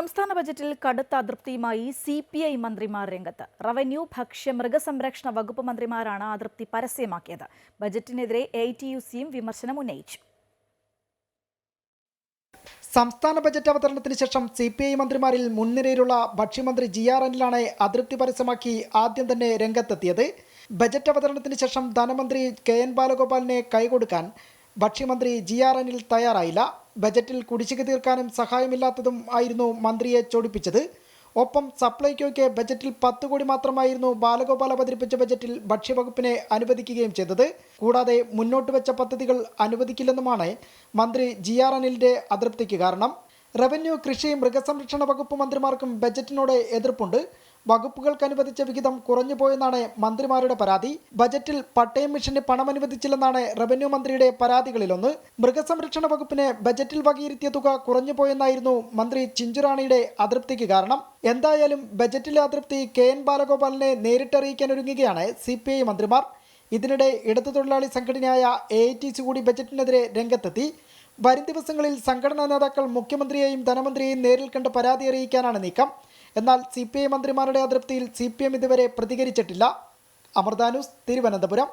സംസ്ഥാന ബജറ്റിൽ കടുത്ത അതൃപ്തിയുമായി സി പി ഐ മന്ത്രിമാർ രംഗത്ത്. റവന്യൂ ഭക്ഷ്യ മൃഗസംരക്ഷണ വകുപ്പ് മന്ത്രിമാരാണ് അതൃപ്തി പരസ്യമാക്കിയത്. ബജറ്റിനെതിരെ എ ടി യു സിയും വിമർശനം ഉന്നയിച്ചു. സംസ്ഥാന ബജറ്റ് അവതരണത്തിന് ശേഷം സി പി ഐ മന്ത്രിമാരിൽ മുൻനിരയിലുള്ള ഭക്ഷ്യമന്ത്രി ജി ആർ അനിലാണ് അതൃപ്തി പരസ്യമാക്കി ആദ്യം തന്നെ രംഗത്തെത്തിയത്. ബജറ്റ് അവതരണത്തിന് ശേഷം ധനമന്ത്രി കെ എൻ ബാലഗോപാലിനെ കൈകൊടുക്കാൻ ഭക്ഷ്യമന്ത്രി ജി ആർ അനിൽ തയ്യാറായില്ല. ബജറ്റിൽ കുടിശ്ശിക തീർക്കാനും സഹായമില്ലാത്തതും ആയിരുന്നു മന്ത്രിയെ ചൊടിപ്പിച്ചത്. ഒപ്പം സപ്ലൈകോയ്ക്ക് ബജറ്റിൽ പത്ത് കോടി മാത്രമായിരുന്നു ബാലഗോപാൽ അവതരിപ്പിച്ച ബജറ്റിൽ ഭക്ഷ്യവകുപ്പിനെ അനുവദിക്കുകയും ചെയ്തത്. കൂടാതെ മുന്നോട്ട് വെച്ച പദ്ധതികൾ അനുവദിക്കില്ലെന്നുമാണ് മന്ത്രി ജി ആർ അനിലിന്റെ അതൃപ്തിക്ക് കാരണം. റവന്യൂ കൃഷി മൃഗസംരക്ഷണ വകുപ്പ് മന്ത്രിമാർക്കും ബജറ്റിനോട് എതിർപ്പുണ്ട്. വകുപ്പുകൾക്ക് അനുവദിച്ച വിഹിതം കുറഞ്ഞുപോയെന്നാണ് മന്ത്രിമാരുടെ പരാതി. ബജറ്റിൽ പട്ടയം മിഷന് പണം അനുവദിച്ചില്ലെന്നാണ് റവന്യൂ മന്ത്രിയുടെ പരാതികളിലൊന്ന്. മൃഗസംരക്ഷണ വകുപ്പിന് ബജറ്റിൽ വകയിരുത്തിയ തുക കുറഞ്ഞുപോയെന്നായിരുന്നു മന്ത്രി ചിഞ്ചുറാണിയുടെ അതൃപ്തിക്ക് കാരണം. എന്തായാലും ബജറ്റിലെ അതൃപ്തി കെ എൻ ബാലഗോപാലിനെ നേരിട്ടറിയിക്കാൻ ഒരുങ്ങുകയാണ് സി പി ഐ മന്ത്രിമാർ. ഇതിനിടെ ഇടതു തൊഴിലാളി സംഘടനയായ എ ടി സി കൂടി ബജറ്റിനെതിരെ രംഗത്തെത്തി. വരും ദിവസങ്ങളിൽ സംഘടനാ നേതാക്കൾ മുഖ്യമന്ത്രിയെയും ധനമന്ത്രിയെയും നേരിൽ കണ്ട് പരാതി അറിയിക്കാനാണ് നീക്കം. എന്നാൽ സി മന്ത്രിമാരുടെ അതൃപ്തിയിൽ സി ഇതുവരെ പ്രതികരിച്ചിട്ടില്ല. അമൃത തിരുവനന്തപുരം.